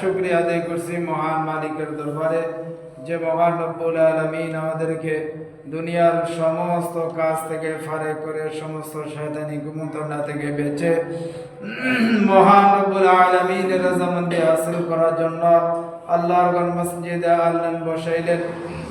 শুক্রিয়া আদায় করছি মহান মালিকের দরবারে, যে মহান রব্বুল আলমিন আমাদেরকে দুনিয়ার সমস্ত কাজ থেকে ফারে করে সমস্ত শয়তানি কুমন্ত্রণা থেকে বেঁচে মহান রব্বুল আলমিনের রাজামন্দি হাসিল করার জন্য আল্লাহর গণ মসজিদে আল্লাহ বসাইলেন।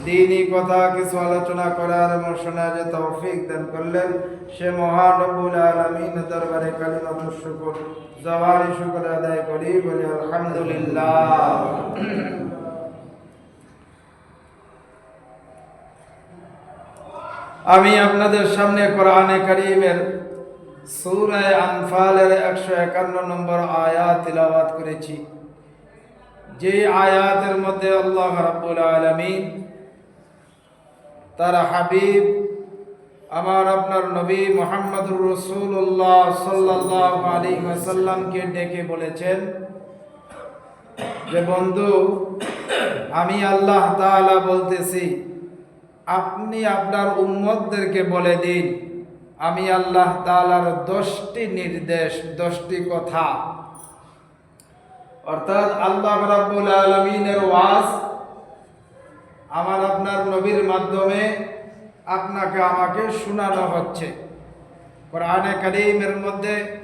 দিনই কথা কিছু আলোচনা করার এবং শোনার যে তৌফিক দান করলেন, সে মহান রব্বুল আলমিন দরবারে কালিমাত শুকুর জবারি শুকুর আদায় করি বলি আলহামদুলিল্লাহ। আমি আপনাদের সামনে কোরআনে করিমের সূরায়ে আনফালের একশো একান্ন নম্বর আয়াত তিলাওয়াত করেছি। যে আয়াতের মধ্যে আল্লাহ রাব্বুল আলামিন তার হাবিব, আমার আপনার নবী মোহাম্মদুর রসুল্লাহ সাল্লাহ আলী ওয়াসাল্লামকে ডেকে বলেছেন যে, বন্ধু, আমি আল্লাহ তাআলা বলতেছি, আপনি আপনার উম্মতদেরকে বলে দিন, আমি আল্লাহ তাআলার দশটি নির্দেশ, দশটি কথা। অর্থাৎ আল্লাহ রাব্বুল আলমিনের ওয়াজ আমার আপনার নবীর মাধ্যমে আপনাকে আমাকে শোনানো হচ্ছে। কোরআনে করিমের মধ্যে,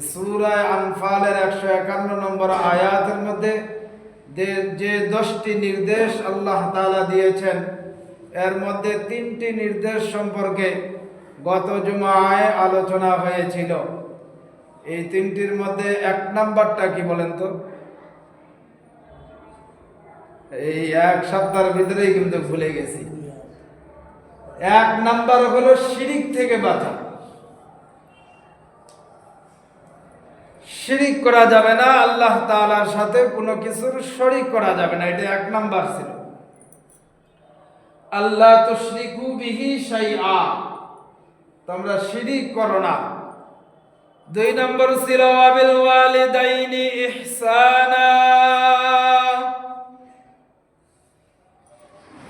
সুরায় আনফালের একশো একান্ন নম্বর আয়াতের মধ্যে যে- দশটি নির্দেশ আল্লাহ তাআলা দিয়েছেন, এর মধ্যে তিনটি নির্দেশ সম্পর্কে গত জুমায় আলোচনা হয়েছিল। এই তিনটির মধ্যে এক নাম্বারটা কি বলেন তো? এই এক সপ্তাহের ভিতরেই কিন্তু ভুলে গেছি। এক নাম্বার হলো শিরিক থেকে বাঁচা। শিরিক করা যাবে না, আল্লাহ তাআলার সাথে কোনো কিছুর শরিক করা যাবে না, এটা এক নাম্বার ছিল। আল্লাহ তুশরিকু বিহি শাইআ। তোমরা শিরিক করো না। দুই নম্বর ছিল আবিল ওয়ালিদাইনি ইহসানা।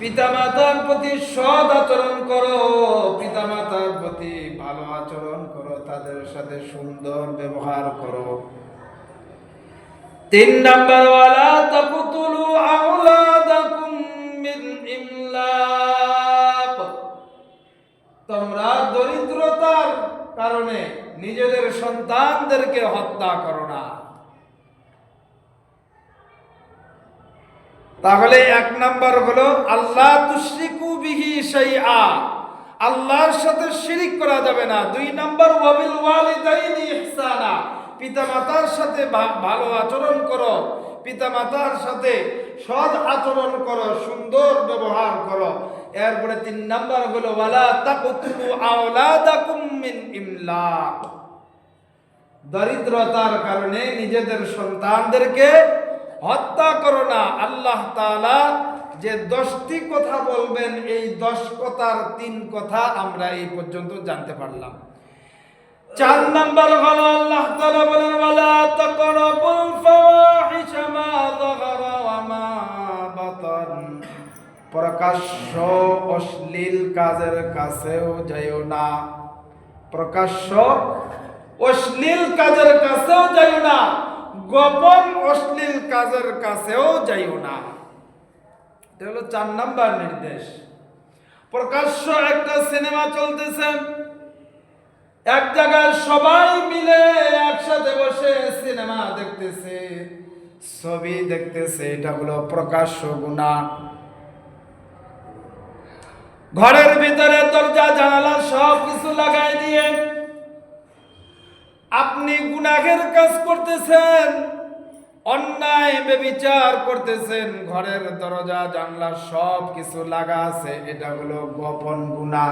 পিতামাতার প্রতি সৎ আচরণ করো, পিতামাতার প্রতি ভালো আচরণ করো, তাদের সাথে সুন্দর ব্যবহার করো। তিন নাম্বার ওয়ালা তাকুতুলু আওলাদাকুম মিন ইমলাক। তোমরা দরিদ্রতার কারণে নিজেদের সন্তানদেরকে হত্যা করো না। তাহলে এক নাম্বার হলো, আল্লাহ শাইআ। আল্লাহর সাথে শিরিক করা যাবে না। দুই নাম্বার ইহসানা। পিতামাতার সাথে ভালো আচরণ করো। পিতামাতার সাথে সৎ আচরণ করো, সুন্দর ব্যবহার করো। এরপরে তিন নাম্বার হলো, ওয়ালা দরিদ্রতার কারণে নিজেদের সন্তানদেরকে হত্যা করো না, আল্লাহ তাআলা যে দশটি কথা বলবেন, এই দশ কথার তিন কথা আমরা এই পর্যন্ত জানতে পারলাম। চার নাম্বার হলো আল্লাহ তাআলা বলেন, ওয়ালা তাকরাবুল প্রকাশ্য অশ্লীল কাজের কাছেও যাইও না। প্রকাশ্য অশ্লীল কাজের কাছেও যাইও না। গোপন অশ্লীল কাজের কাছেও যাইও না। এটা হলো চার নাম্বার নির্দেশ। প্রকাশ্য একটা সিনেমা চলতেছে। এক জায়গায় সবাই মিলে একসাথে বসে সিনেমা দেখতেছে, ছবি দেখতেছে, এটা হলো প্রকাশ্য গুণা। ঘরের ভিতরে দরজা, জানালা সব কিছু লাগাই দিয়ে আপনি গুনাহের কাজ করতেছেন, অন্যায়, বেবিচার করতেছেন, ঘরের দরজা, জানলা, সব কিছু লাগা আছে, এটা হলো গোপন গুণা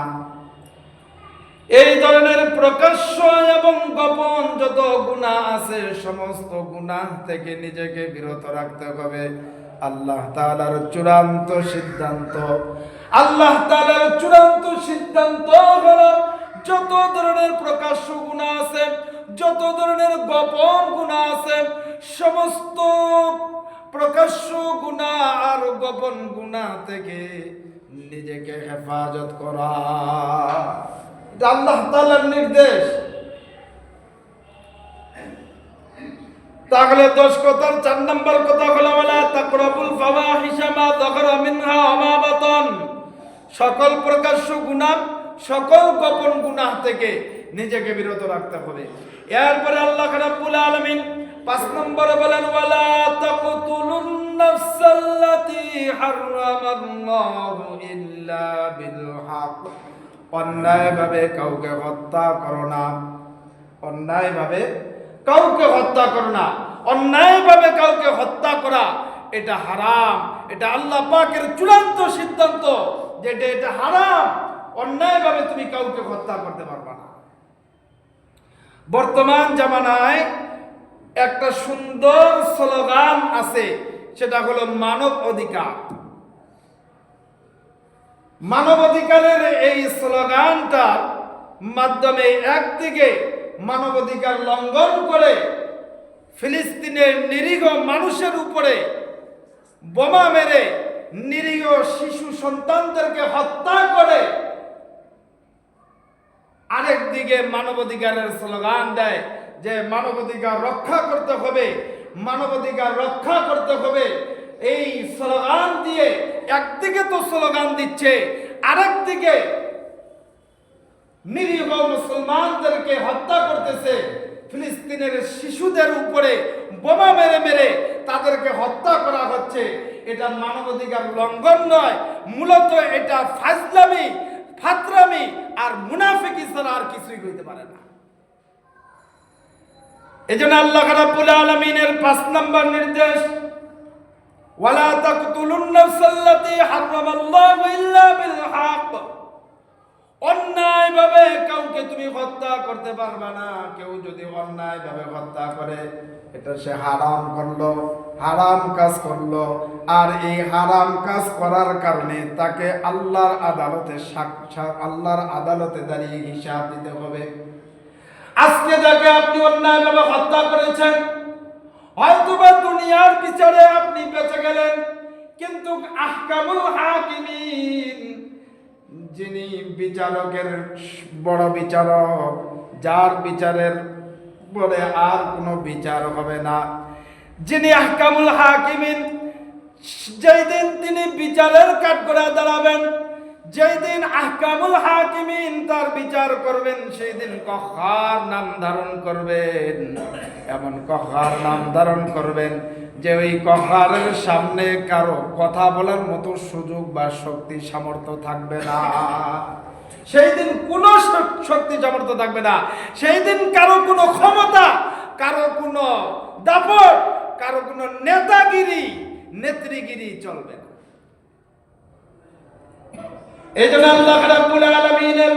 এই ধরনের প্রকাশ্য এবং গোপন যত গুণা আছে, সমস্ত গুণা থেকে নিজেকে বিরত রাখতে হবে। আল্লাহ তাআলার চূড়ান্ত সিদ্ধান্ত। আল্লাহ তাআলার চূড়ান্ত সিদ্ধান্ত হলো যত ধরনের প্রকাশ্য গুণা আছে যত ধরনের গোপন গুণা আছে, সমস্ত প্রকাশ্য গুণা আর গোপন গুণা থেকে নিজেকে হেফাজত করা। আল্লাহ তাআলার নির্দেশ। তাহলে দশ কথার চার নম্বর কথা হলো যখর মিনহা ওমা বাতন। সকল প্রকাশ্য গুনাহ সকল গোপন গুনাহ থেকে নিজেকে বিরত রাখতে হবে। এরপরে আল্লাহ রাব্বুল আলামিন পাঁচ নম্বরে বলেন, ওয়ালা তাকতুলুন নাফসাল্লাতী হারামাল্লাহু ইল্লা বিল হক অন্যায়ভাবে কাউকে হত্যা করো না। অন্যায়ভাবে কাউকে হত্যা করো না। অন্যায়ভাবে কাউকে হত্যা করা, এটা হারাম। এটা আল্লাহ পাকের চূড়ান্ত সিদ্ধান্ত যেটা এটা হারাম। অন্যায়ভাবে তুমি কাউকে হত্যা করতে পারবা বর্তমান জামানায় একটা সুন্দর স্লোগান আছে, সেটা হলো মানব অধিকার। মানব অধিকারের এই স্লোগানটার মাধ্যমে একদিকে মানব অধিকার লঙ্ঘন করে ফিলিস্তিনের নিরীহ মানুষের উপরে বোমা মেরে নিরীহ শিশু সন্তানদেরকে হত্যা করে আরেক দিকে মানবাধিকারের স্লোগান দেয় যে মানবাধিকার রক্ষা করতে হবে, মানবাধিকার রক্ষা করতে হবে। এই স্লোগান দিয়ে একদিকে তো স্লোগান দিচ্ছে আরেক দিকে নিরীহ মুসলমানদেরকে হত্যা করতেছে। ফিলিস্তিনের শিশুদের উপরে বোমা মেরে মেরে তাদেরকে হত্যা করা হচ্ছে। এটা মানবাধিকার লঙ্ঘন নয়, মূলত এটা ফাজলামি। ফাতরামি আর মুনাফিকি ছাড়া আর কিছুই হইতে পারে না। এই জন্য আল্লাহ রাব্বুল আলামিনের পাঁচ নম্বর নির্দেশ, ওয়ালা তাকতুলুন নাফসাল্লাতী হারামাল্লাহু ইল্লা বিল হক অন্যায়ভাবে কাউকে তুমি হত্যা করতে পারবে না। কেউ যদি অন্যায়ভাবে হত্যা করে, এটা সে হারাম করল। হারাম কাজ করল। আর এই হারাম কাজ করার কারণে তাকে আল্লাহর আদালতে সাক্ষাৎ আল্লাহর আদালতে দাঁড়িয়ে হিসাব দিতে হবে। আজকে যাকে আপনি অন্যায়ভাবে হত্যা করেছেন, হয়তোবা দুনিয়ার বিচারে আপনি বেঁচে গেলেন, কিন্তু আহকামুল হাকিমিন, যিনি বিচারকের বড় বিচারক, যার বিচারের পরে আর কোনো বিচার হবে না। যিনি আহকামুল হাকিমিন, যেই দিন তিনি বিচারের কাঠগড়ায় দাঁড়াবেন, যেই দিন আহকামুল হাকিমিন তার বিচার করবেন, সেই দিন কহার নাম ধারণ করবেন। এমন কহার নাম ধারণ করবেন যে ওই কহারের সামনে কারও কথা বলার মতো সুযোগ বা শক্তি, সামর্থ্য থাকবে না। সেই দিন কোনো শক্তি, সামর্থ্য থাকবে না। সেই দিন কারও কোনো ক্ষমতা, কারও কোনো দাপট কারও কোনো নেতাগিরি, নেত্রীগিরি চলবে না। এই জন্য আল্লাহ রাব্বুল আলামিনের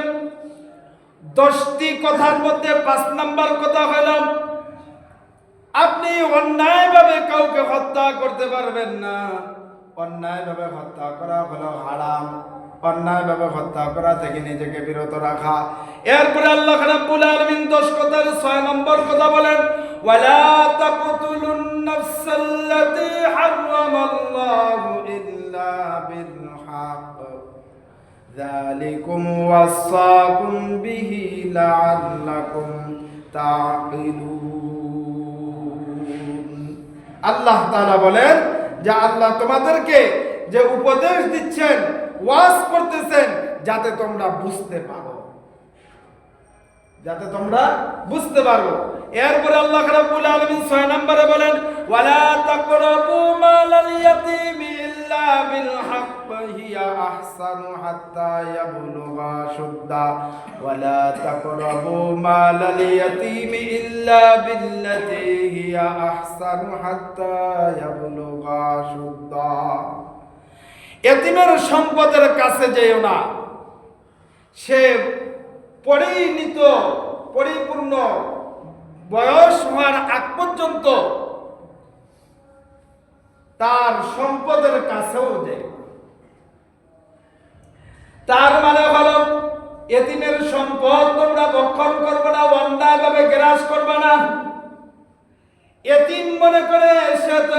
দশটি কথার মধ্যে পাঁচ নাম্বার কথা হলো, আপনি অন্যায়ভাবে কাউকে হত্যা করতে পারবেন না। অন্যায়ভাবে হত্যা করা হলো হারাম। অন্যায়ভাবে হত্যা করা থেকে নিজেকে বিরত রাখা। এরপরে আল্লাহ রাব্বুল আলামিন 10 কথার 6 নম্বর কথা বলেন, ওয়ালা তাকুতুলুন নাফসাল্লাতী হারামাল্লাহু ইল্লা বিল হক যালিকুম ওয়াসাকুম বিহি লাআল্লাকুম তাআকিলুন। আল্লাহ তাআলা বলেন, যে আল্লাহ তোমাদেরকে যে উপদেশ দিচ্ছেন ওয়াজ করতেছেন যাতে তোমরা বুঝতে পারো। যাতে তোমরা বুঝতে পারো। এরপরে আল্লাহ রাব্বুল আলামিন 6 নম্বরে বলেন, ওয়ালা তাকরাবু মালাল ইয়াতীমি ইল্লা বিল হক হিয়া আহসানু হাত্তা ইয়াবলুগা শুদ্দা। ওয়ালা তাকরাবু মালাল ইয়াতীমি ইল্লা বিল্লাতি হিয়া আহসানু হাত্তা ইয়াবলুগা শুদ্দা। এতিমের সম্পদের কাছে যেও না। সে পরিণীত, পরিপূর্ণ বয়স হওয়ার আগ পর্যন্ত তার সম্পদের কাছেও যায়। তার মানে হলো, এতিমের সম্পদ তোমরা ভক্ষণ করবে না অন্যায়ভাবে গ্রাস করবে না। এতিম মনে করে সে তো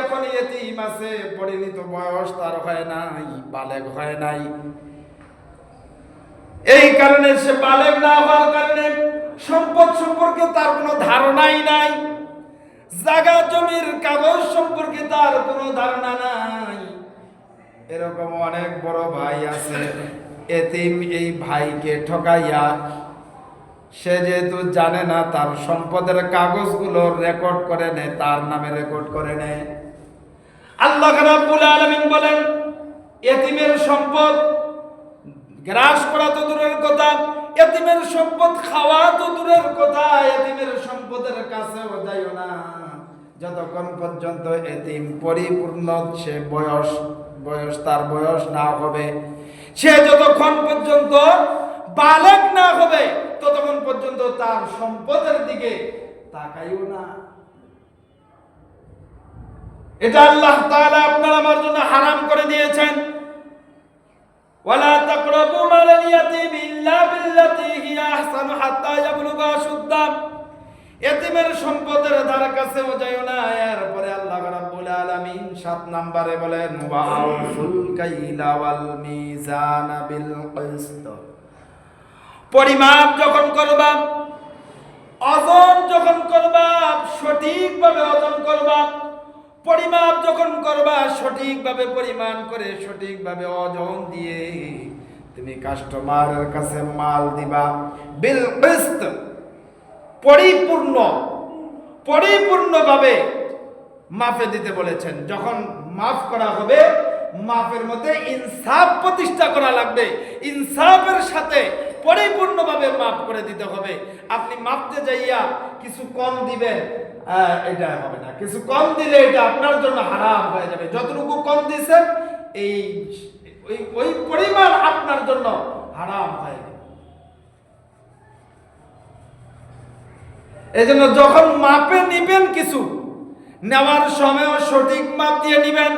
এখন এতিম আছে, পরিণীত বয়স তার হয় নাই বালেগ হয় নাই। এই কারণে সে বালেগ না হওয়ার কারণে সম্পদ সম্পর্কে তার কোনো ধারণাই নাই। জায়গা জমির কাগজ সম্পর্কে তার কোনো ধারণা নাই। এরকম অনেক বড় ভাই আছে, এতিম এই ভাইকে ঠকাইয়া সে যেহেতু জানে না, তার সম্পদের কাগজগুলো রেকর্ড করে নেয়, তার নামে রেকর্ড করে নেয়। আল্লাহ রাব্বুল আলামিন বলেন, এতিমের সম্পদ গ্রাস করা তো দূরের কথা, এতিমের সম্পদ খাওয়া তো দূরের কথা, এতিমের সম্পদের কাছেও যাইও না। যতক্ষণ পর্যন্ত এতিম পরিপূর্ণ, সে বয়স বয়স তার বয়স না হবে, সে যতক্ষণ পর্যন্ত বালক না হবে ততক্ষণ পর্যন্ত তার সম্পদের দিকে তাকাইও না। এটা আল্লাহ তাআলা আপনার আমার জন্য হারাম করে দিয়েছেন। ওয়ালা তাকরাবু মালাল ইয়াতীম ইল্লা বিল্লাতি হিয়া আহসানু হাত্তা ইয়াবলুগা এতিমের সম্পদের ধারে না। এরপরে আল্লাহ রাব্বুল আলামিন নম্বরে বলেন ওয়াউফুল কাইলা ওয়াল মিজানা বিল কিসত। পরিমাপ যখন করবা, ওজন যখন করবা, সঠিকভাবে ওজন করবা, পরিমাপ যখন করবা, সঠিকভাবে পরিমাণ করে সঠিকভাবে ওজন দিয়ে তুমি কাস্টমারের কাছে মাল দিবা। বিল কিসত, পরিপূর্ণ, পরিপূর্ণভাবে মাফে দিতে বলেছেন। যখন মাফ করা হবে, মাফের মধ্যে ইনসাফ প্রতিষ্ঠা করা লাগবে। ইনসাফের সাথে পরিপূর্ণভাবে মাফ করে দিতে হবে। আপনি মাপতে যাইয়া কিছু কম দিবেন এটা হবে না। কিছু কম দিলে এটা আপনার জন্য হারাম হয়ে যাবে। যতটুকু কম দিয়েছেন, এই, ওই ওই পরিমাণ আপনার জন্য হারাম হয়ে যাবে। এই জন্য যখন মাপে নিবেন কিছু, নেওয়ার সময়ও সঠিক মাপ দিয়ে নিবেন,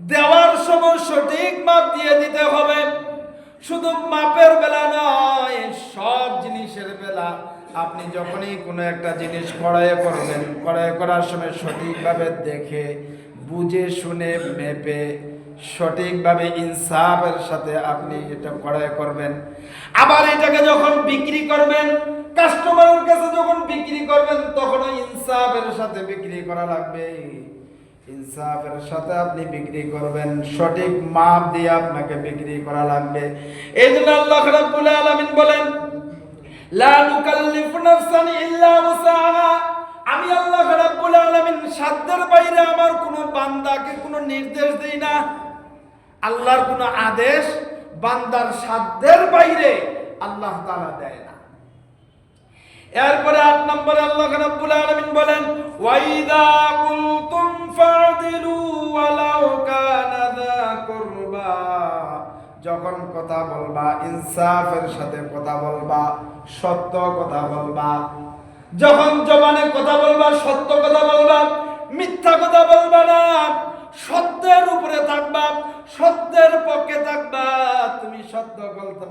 দেওয়ার সময় সঠিক মাপ দিয়ে দিতে হবে। শুধু মাপের বেলা নয়, সব জিনিসের বেলা। আপনি যখনই কোনো একটা জিনিস ক্রয় করবেন ক্রয় করার সময় সঠিকভাবে দেখে, বুঝে শুনে মেপে, সঠিকভাবে ইনসাফের সাথে আপনি এটা ক্রয় করবেন। আবার এটাকে যখন বিক্রি করবেন কাস্টমারের কাছে যখন বিক্রি করবেন, তখনও ইনসাফের সাথে বিক্রি করা লাগবে ইনসাফের সাথে আপনি বিক্রি করবেন, সঠিক মাপ দিয়ে আপনাকে বিক্রি করা লাগবে। এই জন্য আল্লাহ রাব্বুল আলামিন বলেন, লা নুকাল্লিফু নাফসান ইল্লা উসাহা আমি আল্লাহ রাব্বুল আলামিন সাধ্যের বাইরে আমার কোনো বান্দাকে কোনো নির্দেশ দেই না। আল্লাহর কোনো আদেশ বান্দার সাধ্যের বাইরে আল্লাহ তাআলা দেয় না। এরপরে আট নম্বরে আল্লাহ রাব্বুল আলামিন বলেন ওয়াইদা কুনতুম যখন কথা বলবা, ইনসাফের সাথে কথা বলবা, সত্য কথা বলবা। যখন জবানে কথা বলবা, সত্য কথা বলবা, মিথ্যা কথা বলবা না। সত্যের উপরে থাকবা, সত্যের পক্ষে থাকবা। তুমি সত্য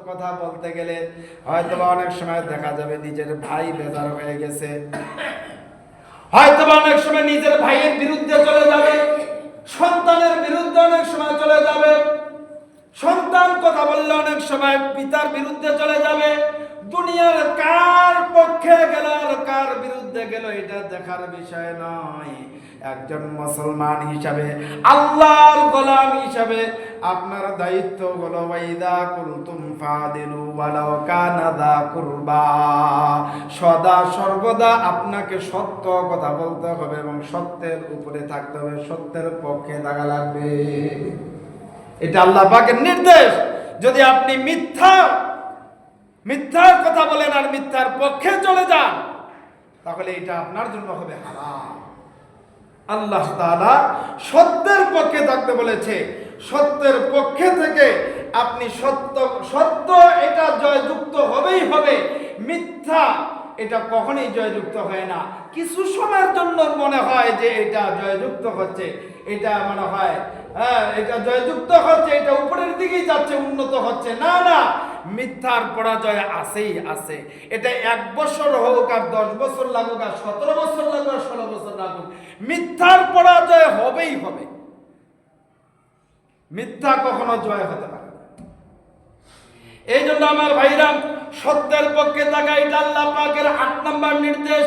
কথা বলতে গেলে হয়তো অনেক সময় দেখা যাবে নিজের ভাই বেজার হয়ে গেছে। হয়তো অনেক সময় নিজের ভাইয়ের বিরুদ্ধে চলে যাবে, সন্তানের বিরুদ্ধে অনেক সময় চলে যাবে, সন্তান কথা বললে অনেক সময় পিতার বিরুদ্ধে চলে যাবে, দুনিয়ার কার পক্ষে বিরুদ্ধে গেল, এটা দেখার বিষয় নয়। একজন মুসলমান হিসাবে, আল্লাহর গোলাম হিসাবে আপনার দায়িত্ব হলো ওয়াইদা কুনতুম ফাদিলু ওয়ালাউ কানা দা কুরবা। সদা সর্বদা আপনাকে সত্য কথা বলতে হবে এবং সত্যের উপরে থাকতে হবে, সত্যের পক্ষে থাকা লাগবে। এটা আল্লাহ পাকের নির্দেশ। যদি আপনি মিথ্যা, মিথ্যার কথা বলেন আর মিথ্যার পক্ষে চলে যান তাহলে এটা আপনার জন্য হবে হারাম। আল্লাহ তাআলা সত্যের পক্ষে থাকতে বলেছে, সত্যের পক্ষে থেকে আপনি সত্য সত্য এটা জয়যুক্ত হবেই হবে, মিথ্যা এটা কখনোই জয়যুক্ত হয় না। কিছু সময়ের জন্য মনে হয় যে এটা জয়যুক্ত হচ্ছে, এটা মনে হয় হ্যাঁ এটা জয়যুক্ত হচ্ছে, এটা উপরের দিকেই যাচ্ছে, উন্নত হচ্ছে। না না, মিথ্যার পরাজয় আছেই আছে। এটা এক বছর হোক আর দশ বছর লাগুক আর সতেরো বছর লাগুক আর ষোলো বছর লাগুক, মিথ্যার পরাজয় হবেই হবে। মিথ্যা কখনো জয় হতে পারে। এই জন্য আমার ভাইরা, সত্যের পক্ষে থাকা এটা আল্লাহ পাকের আট নম্বর নির্দেশ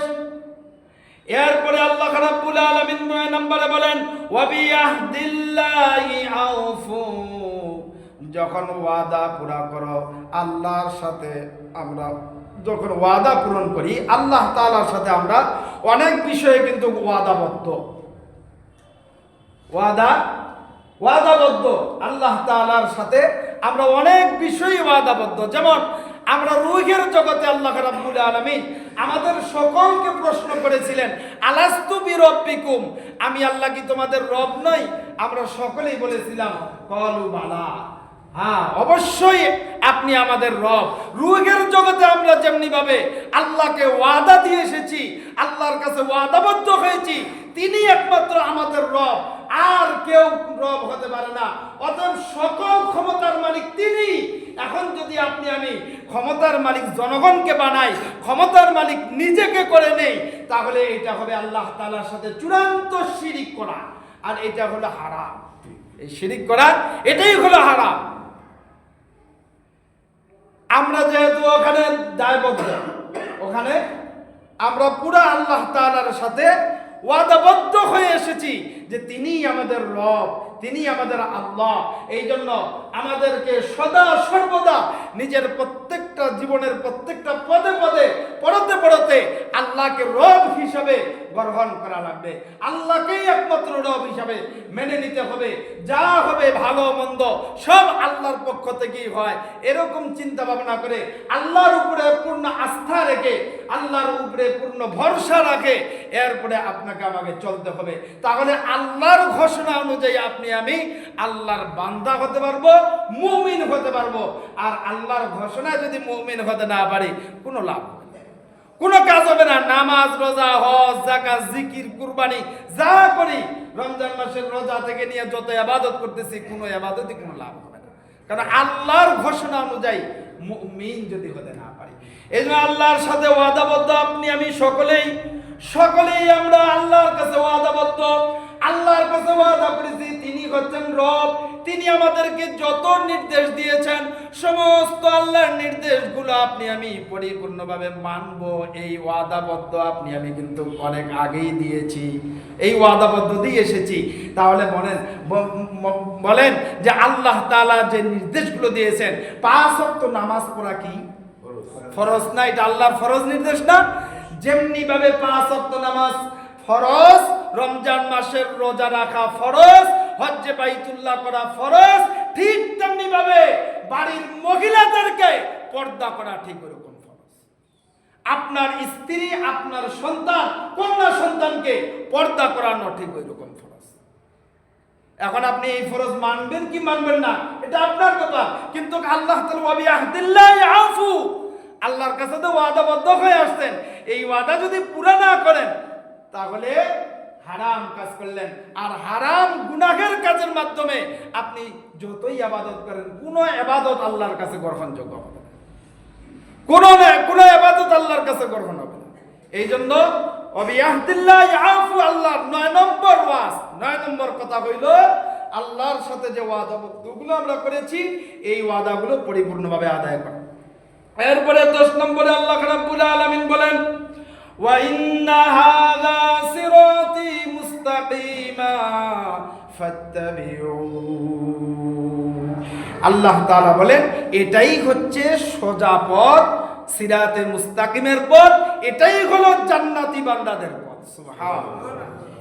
এরপরে আল্লাহ রাব্বুল আলামিন নয় নম্বরে বলেন, ওয়াবিয়াহদিল্লাহি আউফু। যখন ওয়াদা পুরা করো, আল্লাহর সাথে আমরা যখন ওয়াদা পূরণ করি, আল্লাহ তাআলার সাথে আমরা অনেক বিষয়ে কিন্তু ওয়াদাবদ্ধ। ওয়াদা, ওয়াদাবদ্ধ। আল্লাহ তাআলার সাথে আমরা অনেক বিষয়ে ওয়াদাবদ্ধ। যেমন আমরা রুহের জগতে আল্লাহ রাব্বুল আলামিন আমাদের সকলকে প্রশ্ন করেছিলেন, আলাস্তু বিরব্বিকুম? আমি আল্লাহ কি তোমাদের রব নই? আমরা সকলেই বলেছিলাম, কলু বালা। হ্যাঁ অবশ্যই আপনি আমাদের রব। রুহের জগতে আমরা যেমনি ভাবে আল্লাহকে ওয়াদা দিয়ে এসেছি, আল্লাহর কাছে ওয়াদাবদ্ধ হয়েছি, তিনি একমাত্র আমাদের রব। আর কেউ রব হতে পারে না। অতএব সকল ক্ষমতার মালিক তিনি। এখন যদি আপনি আমি ক্ষমতার মালিক জনগণকে বানাই, ক্ষমতার মালিক নিজেকে করে নেই, তাহলে এটা হবে আল্লাহ তালার সাথে চূড়ান্ত শিরিক করা। আর এটা হলো হারাম। এই শিরিক করা, এটাই হলো হারাম। আমরা যেহেতু ওখানে দায়বদ্ধ, ওখানে আমরা পুরো আল্লাহ তালার সাথে ওয়াদাবদ্ধ হয়ে এসেছি যে তিনি আমাদের রব তিনি আমাদের আল্লাহ। এই জন্য আমাদেরকে সদা সর্বদা নিজের প্রত্যেকটা জীবনের প্রত্যেকটা পদে পদে, পড়তে পড়তে আল্লাহকে রব হিসাবে গ্রহণ করা লাগবে। আল্লাহকেই একমাত্র রব হিসাবে মেনে নিতে হবে। যা হবে ভালো মন্দ, সব আল্লাহর পক্ষ থেকেই হয়। এরকম চিন্তা ভাবনা করে আল্লাহর উপরে পূর্ণ আস্থা রেখে, আল্লাহর উপরে পূর্ণ ভরসা রাখে, এরপরে আপনাকে আমাকে চলতে হবে। তাহলে আল্লাহর ঘোষণা অনুযায়ী আপনি, আমি আল্লাহর বান্দা হতে পারব মুমিন হতে পারব। আর আল্লাহর ঘোষণায় যদি মুমিন হতে না পারি, কোনো লাভ কোনো কাজ হবে না। নামাজ, রোজা, হজ জাকাত জিকির, কুরবানি, যা করি, রমজান মাসের রোজা থেকে নিয়ে যত আবাদত করতেছি, কোনো আবাদতই কোনো লাভ হবে না। কারণ আল্লাহর ঘোষণা অনুযায়ী মুমিন যদি হতে না পারি। এই জন্য আল্লাহর সাথে ওয়াদাবদ্ধ আপনি, আমি সকলেই সকলেই আমরা আল্লাহর কাছে ওয়াদাবদ্ধ। আল্লাহর কাছে ওয়াদা করেছি, তিনি হচ্ছেন রব। তিনি আমাদেরকে যত নির্দেশ দিয়েছেন সমস্ত আল্লাহর নির্দেশগুলো আপনি আমি পরিপূর্ণভাবে মানব। এই ওয়াদাবদ্ধ আপনি আমি কিন্তু অনেক আগেই দিয়েছি। এই ওয়াদাবদ্ধ দিয়ে এসেছি। তাহলে বলেন বলেন যে আল্লাহ তাআলা যে নির্দেশগুলো দিয়েছেন পাঁচ ওয়াক্ত নামাজ পড়া কি? ফরজ। না এটা আল্লাহর ফরজ নির্দেশ না? যেমনি ভাবে পাঁচ ওয়াক্ত নামাজ ফরজ রমজান মাসের রোজা রাখা ফরজ হজ্জে বাইতুল্লাহ করা ফরজ, ঠিক তেমনি ভাবে বাড়ির মহিলাদেরকে পর্দা করা ঠিক ওরকম ফরজ। আপনার স্ত্রী, আপনার সন্তান, কন্যা সন্তানকে পর্দা করানো ঠিক ওই রকম ফরজ। এখন আপনি এই ফরজ মানবেন কি মানবেন না, এটা আপনার কথা। কিন্তু আল্লাহ আফু। আল্লাহর কাছে তো ওয়াদাবদ্ধ হয়ে আসছেন। এই ওয়াদা যদি পুরা না করেন, তাহলে হারাম কাজ করলেন। আর হারাম গুনাহের কাজের মাধ্যমে আপনি যতই আবাদত করেন, কোনো আবাদত আল্লাহর কাছে গ্রহণযোগ্য হবে না। কোনো না- কোনো আবাদত আল্লাহর কাছে গ্রহণ হবে এই জন্য আফু আল্লাহর নয় নম্বর ওয়াজ, নয় নম্বর কথা হইল, আল্লাহর সাথে যে ওয়াদাবদ্ধগুলো আমরা করেছি, এই ওয়াদাগুলো পরিপূর্ণভাবে আদায় করা। এরপরে দশ নম্বরে আল্লাহ রাব্বুল আলামিন বলেন, ওয়া ইন্না হাযা সিরাতি আল্লাহ তাআলা বলেন, এটাই হচ্ছে সোজা পথ, সিরাতে মুস্তাকিমের পথ, এটাই হলো জান্নাতি বান্দাদের পথ।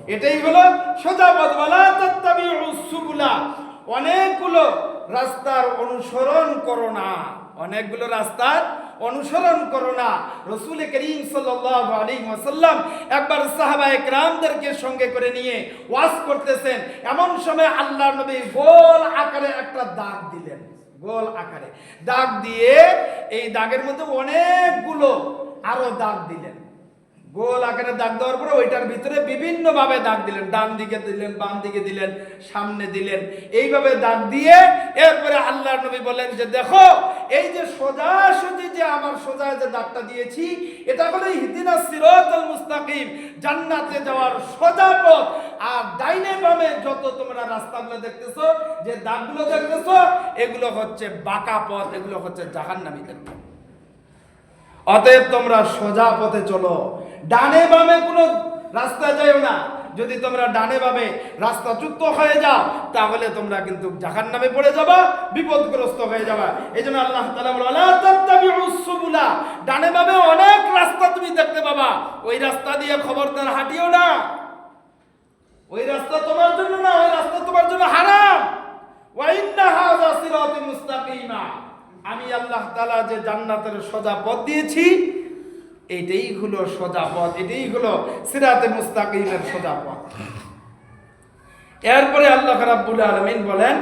এটাই হলো সোজা পথ। ওয়ালা তাত্তাবিউ সুবুলা। অনেকগুলো রাস্তার অনুসরণ করো না। অনেকগুলো রাস্তার অনুসরণ করো না। রসুল করিম সাল্লাহ আলী ওসাল্লাম একবার সাহাবা একরামদেরকে সঙ্গে করে নিয়ে ওয়াজ করতেছেন। এমন সময় আল্লাহ নবী গোল আকারে একটা দাগ দিলেন। গোল আকারে। দাগ দিয়ে এই দাগের মধ্যে অনেকগুলো আরও দাগ দিলেন। গোল আকারে দাগ দেওয়ার পরে ওইটার ভিতরে বিভিন্ন ভাবে দাগ দিলেন, ডান দিকে দিলেন, বাম দিকে দিলেন, সামনে দিলেন। এইভাবে দাগ দিয়ে এরপরে আল্লাহ নবী বলেন যে, দেখো, এই যে সোজা সোজি যে আমার সোজা যে দাগটা দিয়েছি, এটা হলো হিদিনা সিরাতাল মুস্তাকিম, জান্নাতে যাওয়ার সোজা পথ। আর ডাইনে বামে যত তোমরা রাস্তাগুলো দেখতেছো, যে দাগগুলো দেখতেছো, এগুলো হচ্ছে বাঁকা পথ, এগুলো হচ্ছে জাহান্নামীদের পথ। অতএব তোমরা সোজা পথে চলো। ডানে বামে কোনো রাস্তা যাইও না। যদি তোমরা ডানে বামে রাস্তা চুক্ত হয়ে যাও, তাহলে তোমরা কিন্তু জাহান নামে পড়ে যাবা, বিপদগ্রস্ত হয়ে যাবা। এই জন্য আল্লাহ তালা বলে। ডানে ভাবে অনেক রাস্তা তুমি দেখতে পাবা। ওই রাস্তা দিয়ে খবরদার হাঁটিও না। ওই রাস্তা তোমার জন্য না, ওই রাস্তা তোমার জন্য হারাম। আমি আল্লাহ তাআলা যে জান্নাতের সোজা পথ দিয়েছি এটাই হলো সোজা পথ এটাই হলো সিরাতে মুস্তাকিমের সোজা পথ এরপরে আল্লাহ রাব্বুল আলামিন বলেন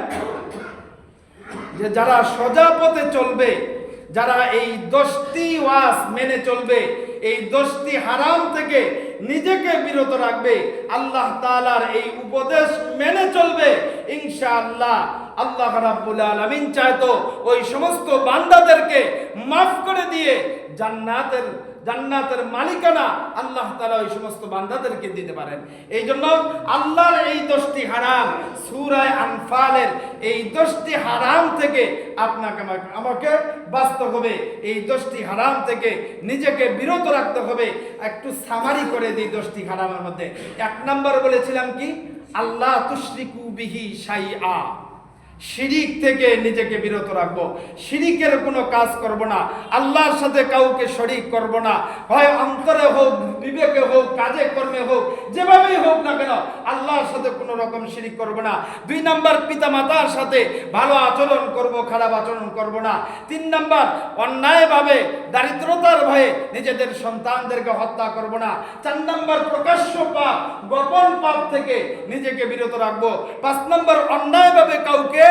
যে যারা সোজা পথে চলবে, যারা এই দশটি ওয়াস মেনে চলবে, এই দশটি হারাম থেকে নিজেকে বিরত রাখবে, আল্লাহ তাআলার এই উপদেশ মেনে চলবে, ইনশাআল্লাহ আল্লাহ রাব্বুল আলামিন চাইতো ওই সমস্ত বান্দাদেরকে মাফ করে দিয়ে জান্নাতের জান্নাতের মালিকানা আল্লাহ তাআলা ওই সমস্ত বান্দাদেরকে দিতে পারেন। এই জন্য আল্লাহর এই দশটি হারাম। সুরায় আনফালের এই দশটি হারাম থেকে আপনাকে আমাকে বাঁচতে হবে। এই দশটি হারাম থেকে নিজেকে বিরত রাখতে হবে। একটু সামারি করে দিই দশটি হারামের মধ্যে। এক নম্বর বলেছিলাম কি? আল্লাহ তুশরিকু বিহি শাইআ। শিরিক থেকে নিজেকে বিরত রাখব। শিরিকের কোনো কাজ করব না। আল্লাহর সাথে কাউকে শরিক করব না। হয় অন্তরে হোক, বিবেকে হোক, কাজে কর্মে হোক, যেভাবেই হোক না কেন, আল্লাহর সাথে কোনো রকম শিরিক করব না। দুই নাম্বার পিতা মাতার সাথে ভালো আচরণ করব, খারাপ আচরণ করব না। তিন নাম্বার, অন্যায়ভাবে, দারিদ্রতার ভয়ে নিজেদের সন্তানদেরকে হত্যা করব না। চার নাম্বার, প্রকাশ্য পাপ, গোপন পাপ থেকে নিজেকে বিরত রাখব। পাঁচ নাম্বার, অন্যায়ভাবে কাউকে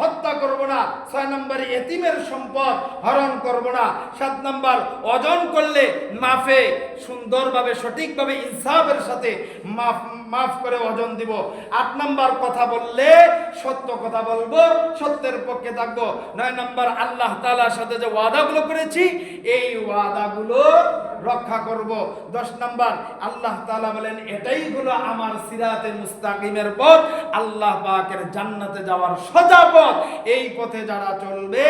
হত্যা করব না, ছয় নম্বরে এতিমের সম্পদ হরণ করব না, সাত নম্বর অজন করলে মাফে, সুন্দরভাবে, সঠিকভাবে ইনসাফের সাথে মাফ মাফ করে অজন দিব। আট নম্বর কথা বললে সত্য কথা বলব, সত্যের পক্ষে থাকব। নয় নম্বর আল্লাহ তালার সাথে যে ওয়াদাগুলো করেছি, এই ওয়াদাগুলো রক্ষা করব। দশ নম্বর আল্লাহ তালা বলেন, এটাই হলো আমার সিরাতে মুস্তাকিমের পথ। আল্লাহ পাকের জান্নাতে যাওয়ার সোজা এই পথে যারা চলবে,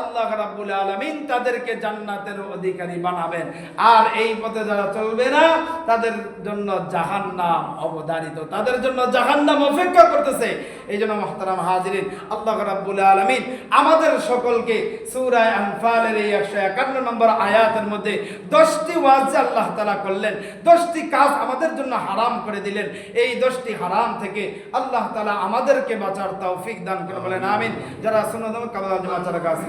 আল্লাহ রাব্বুল আলামিন তাদেরকে জান্নাতের অধিকারী বানাবেন। আর এই পথে যারা চলবে না, তাদের জন্য জাহান্নাম অবধারিত। তাদের জন্য জাহান্নাম অপেক্ষা করতেছে। এই জন্য মহতারাম হাজিরিন, আল্লাহ রাব্বুল আলামিন আমাদের সকলকে সূরা আনফালের এই একশো একান্ন নম্বর আয়াতের মধ্যে দশটি ওয়াজ আল্লাহ তালা করলেন। দশটি কাজ আমাদের জন্য হারাম করে দিলেন। এই দশটি হারাম থেকে আল্লাহ তালা আমাদেরকে বাঁচার তৌফিক দান করে বলেন আমিন। যারা শুনে দেবেন কাবাল জমা চারা গাছ